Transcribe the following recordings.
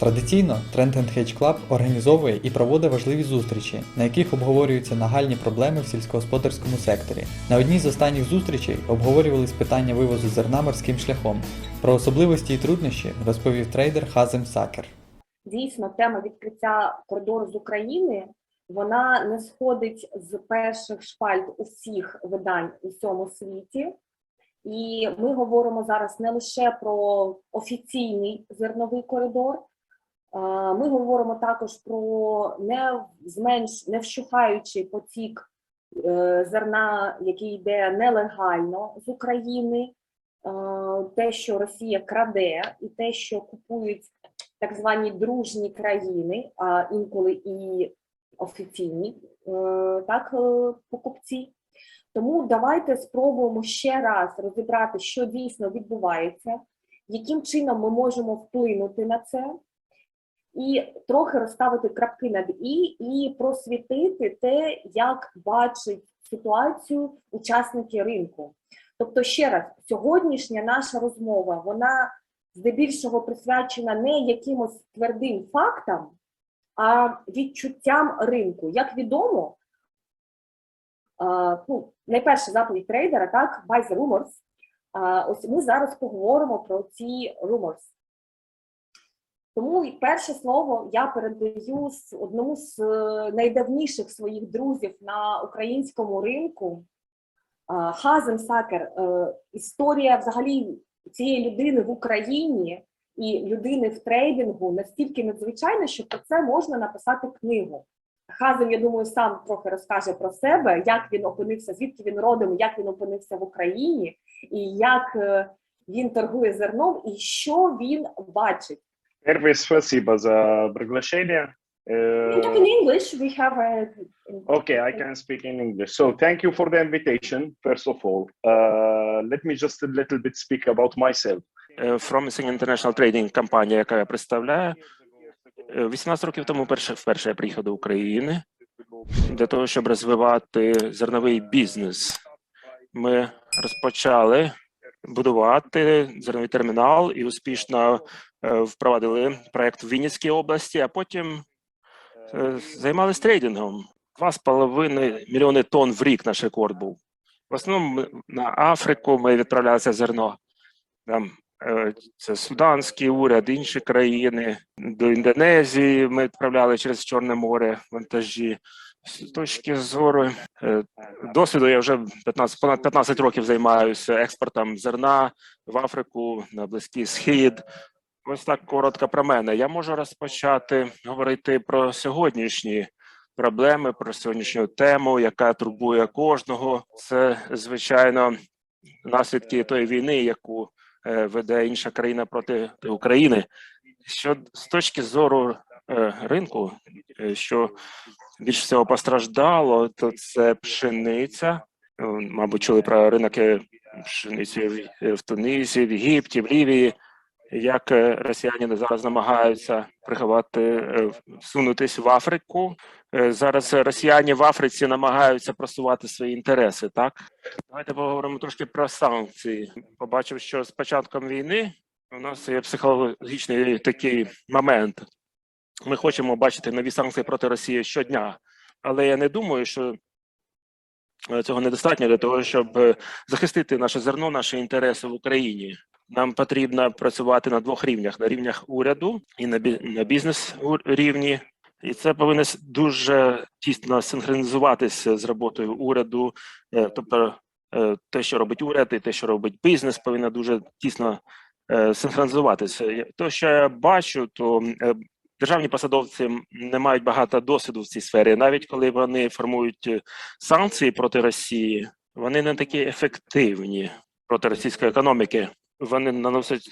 Традиційно Trend Hedge Club організовує і проводить важливі зустрічі, на яких обговорюються нагальні проблеми в сільськогосподарському секторі. На одній з останніх зустрічей обговорювались питання вивозу зерна морським шляхом. Про особливості і труднощі розповів трейдер Хазем Сакер. дійсно тема відкриття коридору з України вона не сходить з перших шпальт усіх видань у всьому світі. І ми говоримо зараз не лише про офіційний зерновий коридор, ми говоримо також про не зменш не вщухаючий потік е, зерна, який йде нелегально з України, те, що Росія краде, і те, що купують так звані дружні країни, а інколи і офіційні е, так, е, покупці. Тому давайте спробуємо ще раз розібрати, що дійсно відбувається, яким чином ми можемо вплинути на це, і трохи розставити крапки над і, і просвітити те, як бачать ситуацію учасники ринку. Тобто, ще раз, сьогоднішня наша розмова, вона здебільшого присвячена не якимось твердим фактам, а відчуттям ринку. Як відомо, ну, найперша заповідь трейдера, так, buy the rumors. Ось ми зараз поговоримо про ці rumors. Тому перше слово я передаю одному з е, найдавніших своїх друзів на українському ринку. А, Хазем Сакер, е, історія взагалі цієї людини в Україні і людини в трейдингу настільки надзвичайна, що про це можна написати книгу. Хазем, я думаю, сам трохи розкаже про себе, як він опинився, звідки він родом, як він опинився в Україні, і як е, він торгує зерном, і що він бачить. Первое, спасибо за приглашение. You Uh, talk in English, we have a... okay, I can speak in English. So thank you for the invitation, first of all. Uh, let me just a little bit speak about myself. Е, Promising International Trading компанія, яка я представляю. Е, 18 років тому перше, вперше я приїхав до України для того, щоб розвивати зерновий бізнес. Ми розпочали будувати зерновий термінал і успішно е, впровадили проект в Вінницькій області, а потім е, займалися трейдингом. 2,5 мільйони тонн в рік наш рекорд був. В основному на Африку ми відправлялися зерно. Там е, це суданський уряд, інші країни до Індонезії. Ми відправляли через Чорне море вантажі. З точки зору е, досвіду, я вже 15, понад 15 років займаюся експортом зерна в Африку на Близький Схід. Ось так коротко про мене. Я можу розпочати говорити про сьогоднішні проблеми, про сьогоднішню тему, яка турбує кожного. Це звичайно наслідки тої війни, яку е, веде інша країна проти України. Що з точки зору е, ринку, е, що більш всього постраждало, то це пшениця. Мабуть, чули про ринок пшениці в Тунісі, в Єгипті, в Лівії. Як е, росіяни зараз намагаються приховати, е, всунутись в Африку. Е, Зараз росіяни в Африці намагаються просувати свої інтереси. Так давайте поговоримо трошки про санкції. Побачив, що з початком війни у нас є психологічний такий момент. Ми хочемо бачити нові санкції проти Росії щодня, але я не думаю, що цього недостатньо для того, щоб захистити наше зерно, наші інтереси в Україні. Нам потрібно працювати на двох рівнях: на рівнях уряду і на бі- на бізнес рівні. І це повинно дуже тісно синхронізуватися з роботою уряду. Е, Тобто, е, те, що робить уряд, і те, що робить бізнес, повинно дуже тісно е, синхронізуватися. То, що я бачу, то державні посадовці не мають багато досвіду в цій сфері. Навіть коли вони формують санкції проти Росії, вони не такі ефективні проти російської економіки. Вони наносять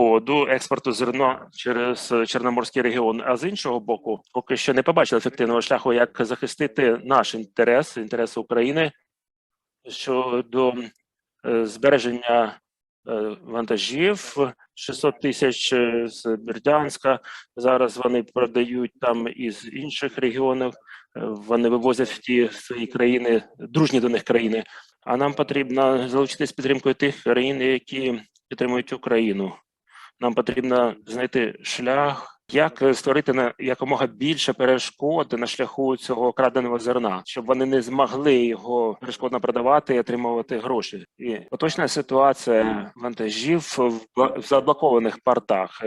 шкоду експорту зерна через е, Чорноморський регіон. А з іншого боку, поки що не побачили ефективного шляху, як захистити наш інтерес, інтереси України щодо е, збереження е, вантажів 600 тисяч з Бердянська. Зараз вони продають там із інших регіонів. Вони вивозять в ті свої країни, дружні до них країни. А нам потрібно залучитись підтримкою тих країн, які підтримують Україну. Нам потрібно знайти шлях Як створити на якомога більше перешкод на шляху цього краденого зерна, щоб вони не змогли його перешкодно продавати і отримувати гроші? І поточна ситуація вантажів в заблокованих портах.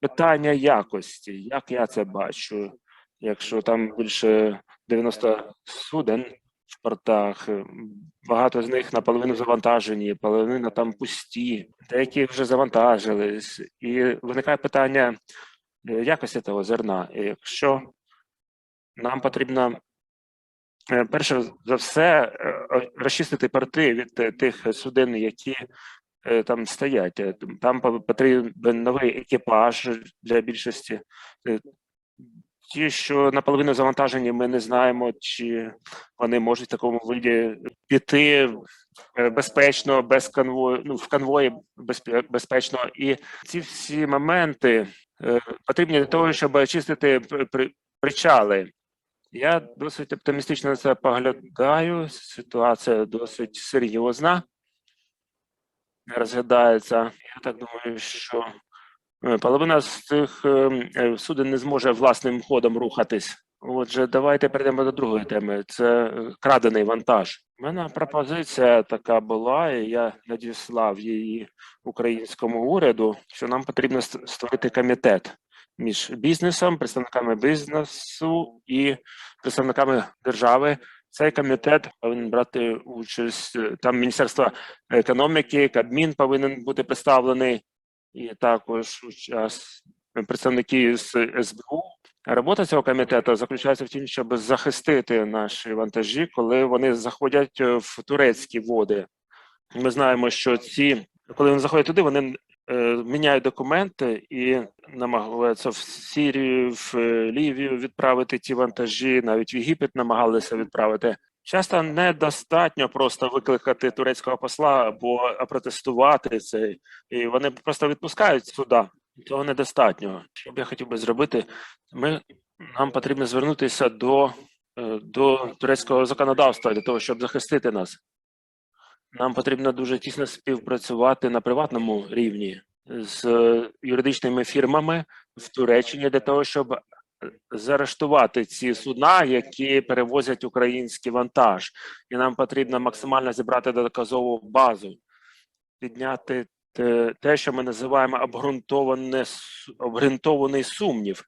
Питання якості, як я це бачу, якщо там більше 90 суден в портах, е, багато з них наполовину завантажені, половина там пусті, деякі вже завантажились, і виникає питання е, якості того зерна. І якщо нам потрібно е, перше за все розчистити порти від тих суден, які там стоять. Там потрібен новий екіпаж для більшості. Ті, що наполовину завантажені, ми не знаємо, чи вони можуть в такому виді піти е, безпечно, без конвою, ну в конвої безпечно. І ці всі моменти е, потрібні для того, щоб очистити при- при- причали. Я досить оптимістично на це поглядаю. Ситуація досить серйозна. Розглядається. Я так думаю, що половина з цих е, е, суден не зможе власним ходом рухатись. Отже, давайте перейдемо до другої теми. Це е, крадений вантаж. У мене пропозиція така була, і я надіслав її українському уряду, що нам потрібно створити комітет між бізнесом, представниками бізнесу і представниками держави. Цей комітет повинен брати участь. е, Там Міністерство економіки, Кабмін повинен бути представлений, і також участь представники з СБУ. Робота цього комітету заключається в тім, щоб захистити наші вантажі, коли вони заходять е, в турецькі води. Ми знаємо, що ці, коли вони заходять туди, вони е, міняють документи і намагаються в Сірію, в е, Лівію відправити ті вантажі, навіть в Єгипет намагалися відправити. Часто недостатньо просто викликати турецького посла або протестувати це, і вони просто відпускають суда. Цього недостатньо. Що б я хотів би зробити, ми нам потрібно звернутися до, е, до турецького законодавства для того, щоб захистити нас. Нам потрібно дуже тісно співпрацювати на приватному рівні з е, юридичними фірмами в Туреччині для того, щоб заарештувати ці судна, які перевозять український вантаж, і нам потрібно максимально зібрати доказову базу, підняти те, що ми називаємо обґрунтований сумнів.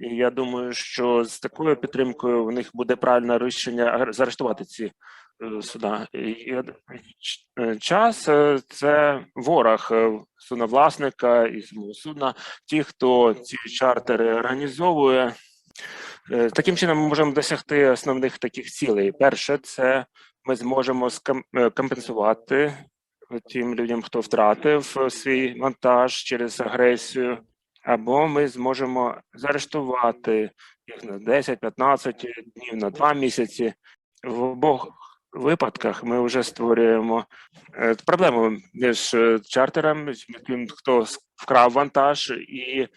І я думаю, що з такою підтримкою в них буде правильне рішення заарештувати ці суда. Я д- ч- е, час е, це ворог е, судновласника і самого судна, ті, хто ці чартери організовує. Е, Таким чином ми можемо досягти основних таких цілей. Перше, це ми зможемо е, компенсувати тим людям, хто втратив е, свій вантаж через агресію, або ми зможемо заарештувати їх на 10-15 днів, на 2 місяці. В обох випадках ми вже створюємо е, проблему між е, чартером, тим, хто вкрав вантаж, і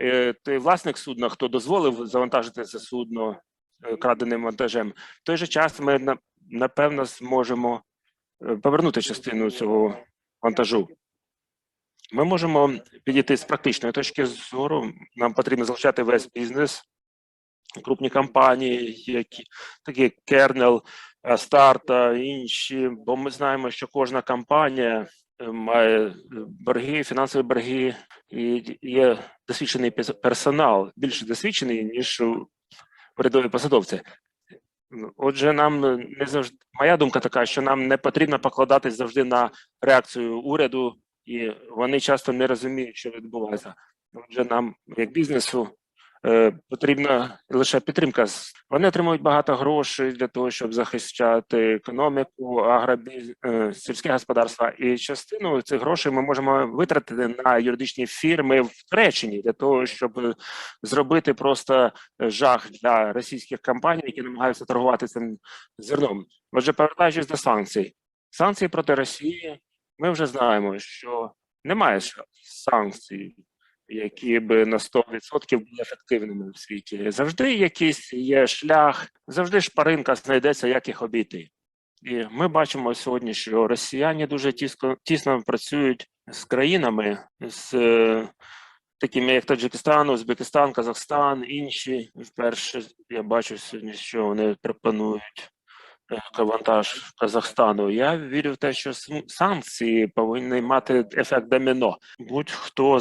е, той власник судна, хто дозволив завантажити це судно краденим вантажем. В той же час ми напевно зможемо повернути частину цього вантажу. Ми можемо підійти з практичної точки зору. Нам потрібно залучати весь бізнес, крупні компанії, які такі як Kernel, е, Start та інші, бо ми знаємо, що кожна компанія е, має е, борги, фінансові борги, і є досвідчений персонал, більше досвідчений, ніж урядові посадовці. Ну, Отже, нам не завжди моя думка така, що нам не потрібно покладатись завжди на реакцію уряду, і вони часто не розуміють, що відбувається. Отже, нам, як бізнесу, потрібна лише підтримка. Вони отримують багато грошей для того, щоб захищати економіку, агробіз... е, сільське господарство. І частину цих грошей ми можемо витратити на юридичні фірми в Туреччині для того, щоб е, зробити просто е, жах для російських компаній, які намагаються торгувати цим зерном. Отже, повертаючись до санкцій, санкції проти Росії, ми вже знаємо, що немає санкцій, які би на 100% були ефективними в світі. Завжди якийсь є шлях, завжди шпаринка знайдеться, як їх обійти. І ми бачимо сьогодні, що росіяни дуже тісно, тісно працюють з країнами, з е, такими як Таджикистан, Узбекистан, Казахстан, інші. Вперше я бачу сьогодні, що вони пропонують вантаж Казахстану. Я вірю в те, що санкції повинні мати ефект доміно. Будь-хто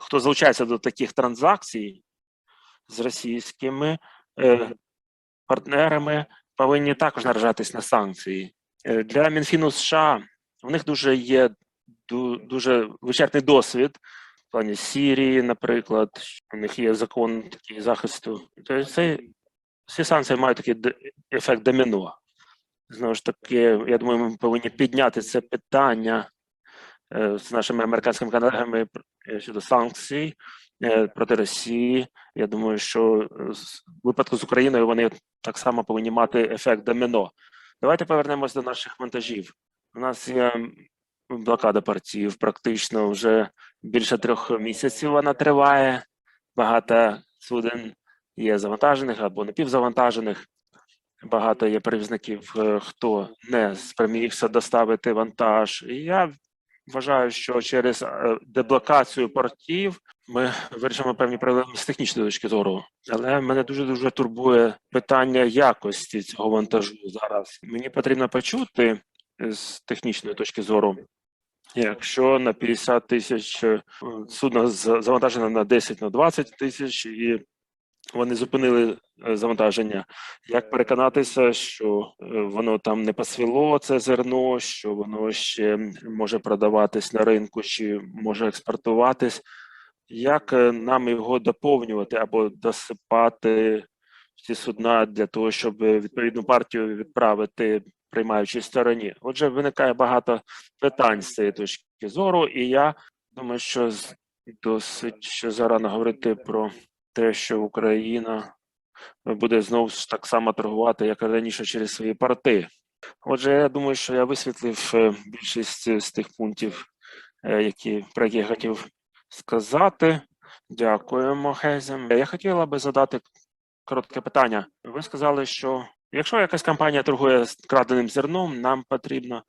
хто залучається до таких транзакцій з російськими е, партнерами, повинні також наражатись на санкції. Е, Для Мінфіну США у них дуже є дуже вичерпний досвід в плані Сірії, наприклад. У них є закон такий захисту. Тобто це всі санкції мають такий ефект доміно. Знову ж таки, я думаю, ми повинні підняти це питання е, з нашими американськими колегами е, щодо санкцій е, проти Росії. Я думаю, що в випадку з Україною вони так само повинні мати ефект доміно. Давайте повернемось до наших вантажів. У нас є блокада портів, практично вже більше трьох місяців вона триває. Багато суден є завантажених або напівзавантажених. Багато є перевізників, е, хто не спромігся доставити вантаж. І я вважаю, що через е, деблокацію портів ми вирішимо певні проблеми з технічної точки зору. Але мене дуже дуже турбує питання якості цього вантажу зараз. Мені потрібно почути з технічної точки зору. Якщо на 50 тисяч е, судно завантажено на 10 на 20 тисяч, і вони зупинили е, завантаження, як переконатися, що е, воно там не посвіло це зерно, що воно ще може продаватись на ринку, чи може експортуватись, як е, нам його доповнювати або досипати в ці судна для того, щоб е, відповідну партію відправити приймаючій стороні? Отже, виникає багато питань з цієї точки зору, і я думаю, що досить ще зарано говорити про те, що Україна буде знову ж так само торгувати, як і раніше, через свої порти. Отже, я думаю, що я висвітлив е, більшість е, з тих пунктів, е, які про які я хотів сказати. Дякуємо, Хезем. Я хотіла би задати коротке питання. Ви сказали, що якщо якась компанія торгує краденим зерном, нам потрібно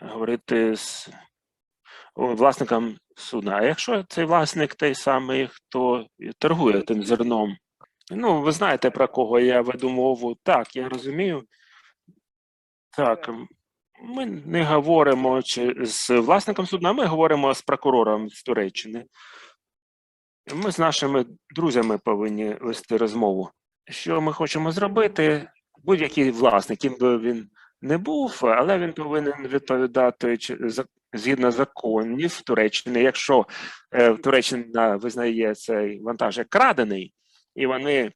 говорити з власником судна. А якщо цей власник той самий, хто торгує тим зерном, ну ви знаєте про кого я веду мову. Так, я розумію. Так, ми не говоримо чи з власником судна, ми говоримо з прокурором з Туреччини. Ми з нашими друзями повинні вести розмову. Що ми хочемо зробити? Будь-який власник, ким би він не був, але він повинен відповідати згідно законів Туреччини. Якщо е, Туреччина визнає цей вантаж як крадений, і вони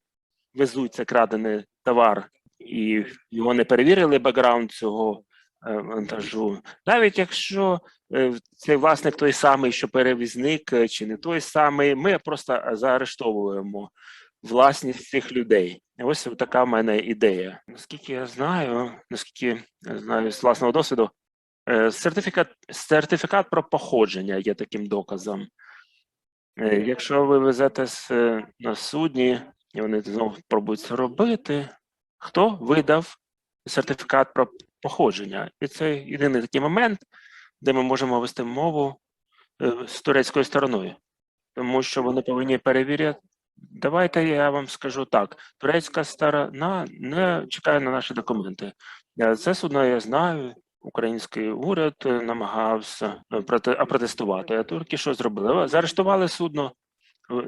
везуть цей крадений товар, і його не перевірили бекграунд цього е, вантажу, навіть якщо е, цей власник той самий, що перевізник, чи не той самий, ми просто заарештовуємо власність цих людей. Ось така в мене ідея. Наскільки я знаю, наскільки я знаю з власного досвіду, сертифікат, сертифікат про походження є таким доказом. Е, Якщо ви везете е, на судні, і вони знову пробують це робити, хто видав сертифікат про походження? І це єдиний такий момент, де ми можемо вести мову е, з турецькою стороною, тому що вони повинні перевіряти. Давайте я вам скажу так: турецька сторона не чекає на наші документи. Е, Це судно я знаю. Український уряд е, намагався е, проте, протестувати. А турки що зробили? Заарештували судно,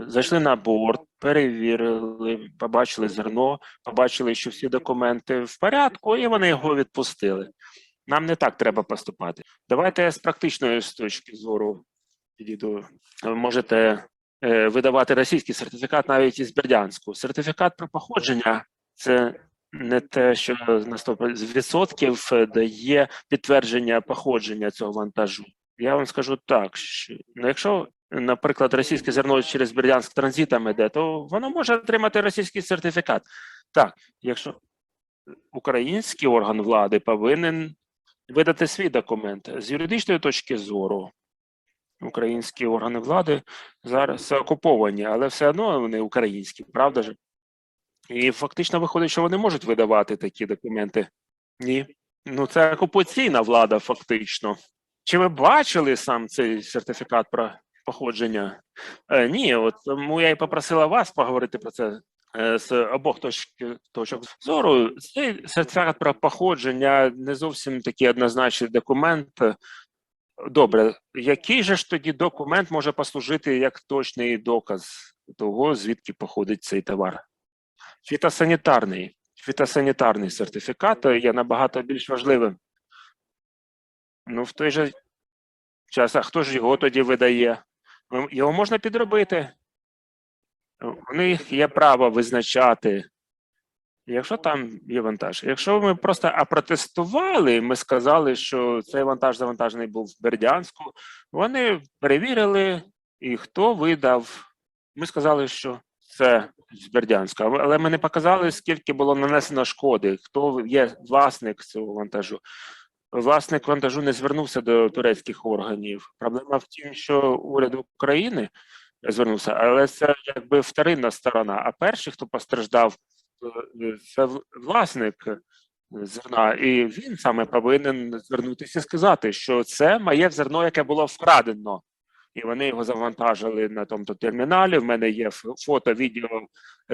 зайшли на борт, перевірили, побачили зерно, побачили, що всі документи в порядку, і вони його відпустили. Нам не так треба поступати. Давайте я з практичної точки зору підійду. Ви можете е, видавати російський сертифікат навіть із Бердянську. Сертифікат про походження це не те, що на 100% дає підтвердження походження цього вантажу. Я вам скажу так: що ну, якщо, наприклад, російське зерно через Бердянськ транзитом іде, то воно може отримати російський сертифікат. Так, якщо український орган влади повинен видати свій документ з юридичної точки зору. Українські органи влади зараз окуповані, але все одно вони українські, правда ж? І фактично виходить, що вони можуть видавати такі документи. Ні. Ну, це окупаційна влада, фактично. Чи ви бачили сам цей сертифікат про походження. Е, ні, от тому я і попросила вас поговорити про це е, з обох точки, точок зору. Цей сертифікат про походження не зовсім такий однозначний документ. Добре, який же ж тоді документ може послужити як точний доказ того, звідки походить цей товар? Фітосанітарний. Фітосанітарний сертифікат є набагато більш важливим. Ну, в той же час, а хто ж його тоді видає? Ну, Його можна підробити. У них є право визначати, якщо там є вантаж. Якщо ми просто опротестували, ми сказали, що цей вантаж завантажений був в Бердянську, вони перевірили, і хто видав. Ми сказали, що це з Бердянська, але ми не показали, скільки було нанесено шкоди, хто є власник цього вантажу. Власник вантажу не звернувся до турецьких органів. Проблема в тім, що уряд України звернувся, але це якби вторинна сторона. А перший, хто постраждав, е, це власник зерна, і він саме повинен звернутися і сказати, що це моє зерно, яке було вкрадено. І вони його завантажили на тому терміналі. В мене є фото, відео,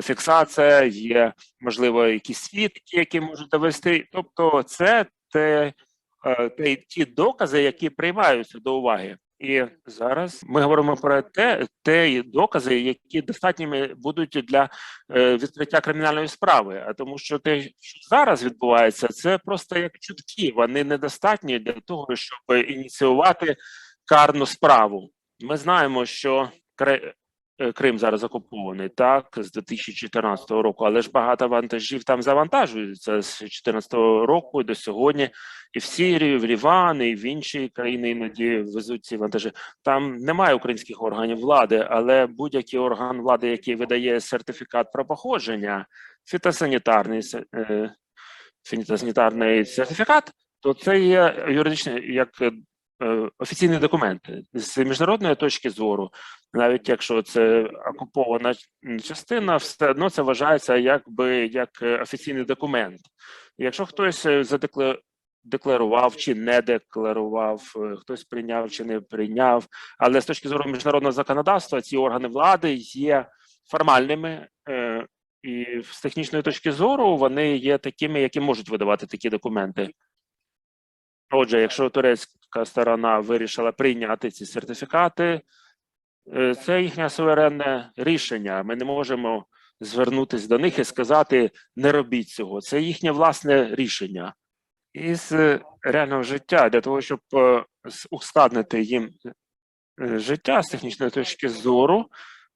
фіксація, є можливо якісь свідки, які можуть довести. Тобто, це те, е, те ті докази, які приймаються до уваги. І зараз ми говоримо про те, те докази, які достатніми будуть для е, відкриття кримінальної справи. А тому, що те, що зараз відбувається, це просто як чутки. Вони недостатні для того, щоб ініціювати карну справу. Ми знаємо, що е, Крим зараз окупований так з 2014 року, але ж багато вантажів там завантажуються з 2014 року до сьогодні. І в Сирію, в Ліван, і в інші країни іноді везуть ці вантажі. Там немає українських органів влади, але будь-який орган влади, який видає сертифікат про походження, фітосанітарний е, фітосанітарний сертифікат, то це є юридичний як е, офіційний документ з міжнародної точки зору, навіть якщо це окупована частина, все одно це вважається якби як е, офіційний документ. Якщо хтось е, задекле- декларував чи не декларував, хтось прийняв чи не прийняв, але з точки зору міжнародного законодавства ці органи влади є формальними. І з технічної точки зору вони є такими, які можуть видавати такі документи. Отже, якщо турецька сторона вирішила прийняти ці сертифікати, е, це їхнє суверенне рішення. Ми не можемо звернутися до них і сказати не робіть цього. Це їхнє власне рішення. Із е, реального життя для того, щоб е, ускладнити їм життя з технічної точки зору,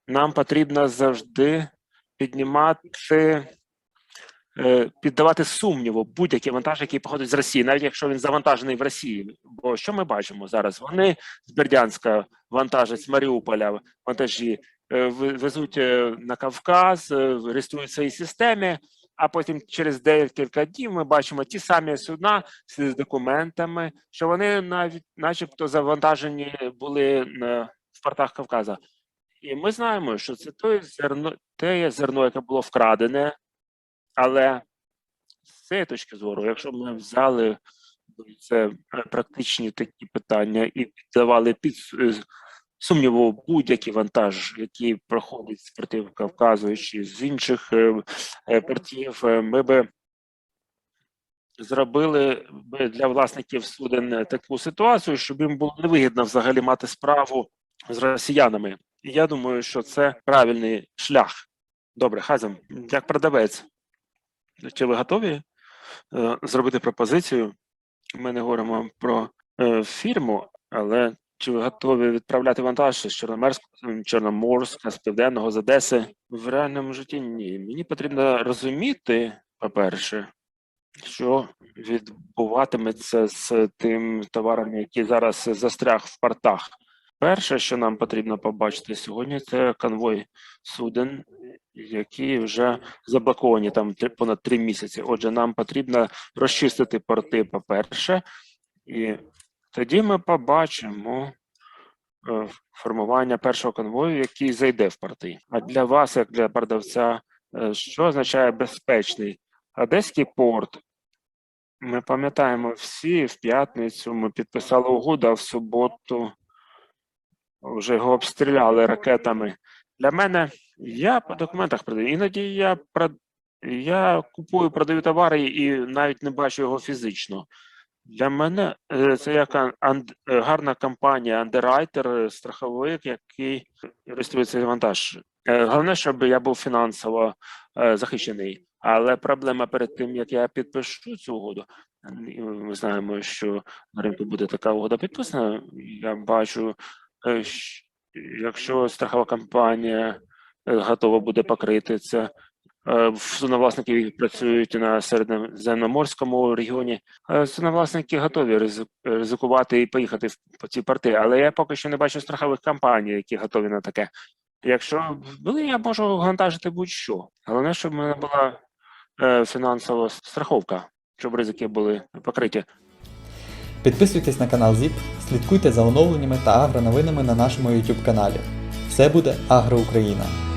нам потрібно завжди піднімати піддавати сумніву будь-який вантаж, який походить з Росії, навіть якщо він завантажений в Росії. Бо що ми бачимо зараз? Вони з Бердянська вантажать з Маріуполя вантажі, е, везуть е, на Кавказ, е, реєструють в своїй системі. А потім через декілька днів ми бачимо ті самі судна з документами, що вони навіть, начебто, завантажені були на, в портах Кавказа. І ми знаємо, що це той зерно, те зерно, яке було вкрадене, але з цієї точки зору, якщо б ми взяли це е, практичні такі питання і піддавали під е, сумніву будь-який вантаж, який проходить з портів Кавказу чи з інших е, е, портів, ми би зробили би для власників суден таку ситуацію, щоб їм було невигідно взагалі мати справу з росіянами. І я думаю, що це правильний шлях. Добре, Хазем, як продавець, чи ви готові е, зробити пропозицію? Ми не говоримо про е, фірму, але чи ви готові відправляти вантаж з Чорноморського, Чорноморська, з Південного, з Одеси? В реальному житті ні. Мені потрібно розуміти, по-перше, що відбуватиметься з тим товаром, який зараз застряг в портах. Перше, що нам потрібно побачити сьогодні, це конвой суден, які вже заблоковані там понад три місяці. Отже, нам потрібно розчистити порти, по-перше, і тоді ми побачимо е, формування першого конвою, який зайде в порти. А для вас, як для продавця, е, що означає безпечний? Одеський порт. Ми пам'ятаємо всі в п'ятницю. Ми підписали угоду, а в суботу вже його обстріляли ракетами. Для мене я по документах продаю. Іноді я я купую, продаю товари і навіть не бачу його фізично. Для мене е, це як гарна компанія, андеррайтер, страховик, який цей вантаж. Е, Головне, щоб я був фінансово е, захищений. Але проблема перед тим, як я підпишу цю угоду, ми знаємо, що на ринку буде така угода підписана. Я бачу, якщо страхова компанія е, готова буде покрити це. Судновласники працюють на середземноморському регіоні. е, Судновласники готові ризик- ризикувати і поїхати в ці порти, але я поки що не бачу страхових компаній, які готові на таке. Якщо були, я можу вантажити будь-що. Головне, щоб в мене була е, фінансова страховка, щоб ризики були покриті. Підписуйтесь на канал ZIP, слідкуйте за оновленнями та агроновинами на нашому YouTube каналі. Все буде Агро Україна!